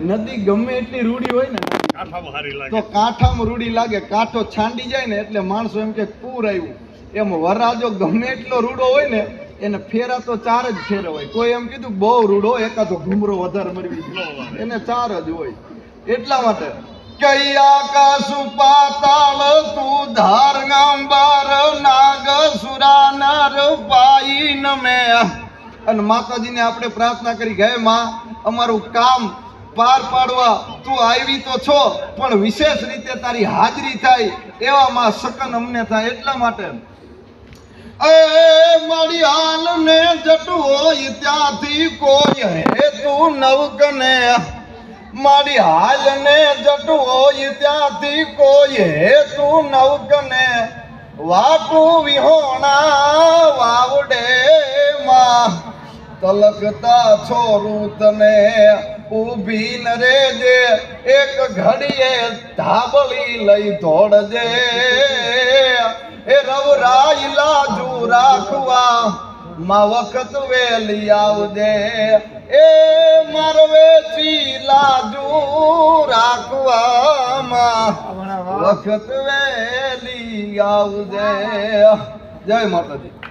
નદી ગમે એટલી રૂડી હોય ને કાંઠામાં હારી તો લાગે કાંઠામાં રૂડી લાગે કાંઠો છાંડી જાય ને એટલે માણસો એમ કે પૂર આવ્યું. એમ વરરાજો ગમે એટલો રૂડો હોય ને એને ફેરા તો ચાર જ ફેરા હોય. કોઈ એમ કીધું બહુ રૂડો એકાદો ઘૂમરો વધારે મરવી ન એને ચાર જ હોય. એટલા માટે કૈયા આકાશ પાતાળ તું ધાર ગાંબાર નાગ સુરા નર પાઈ નમે અને માતાજીને આપણે પ્રાર્થના કરી ગયા માં અમારું કામ પાર પાડવા તું આવી તો છો, પણ વિશેષ રીતે તારી હાજરી થાય એવામાં સકન અમને થાય એટલા માટે. એ મારી હાલ ને જટ હોય ત્યાંથી કોઈ હે તું નવકને મારી હાલ ને જટ ત્યાંથી કોઈ હે તું નવકને વાટું વિહોણા વાવડે માં તલકતા છોરું તને ઊભી ન રેજે એક ઘડીએ ધાબળી લઈ દોડજે. એ રવરાઈ લાજુ રાખવા માં વખત વેલી આવજે. એ મારવેથી લાજુ રાખવામાં વખત વેલી આવજે. જય માતાજી.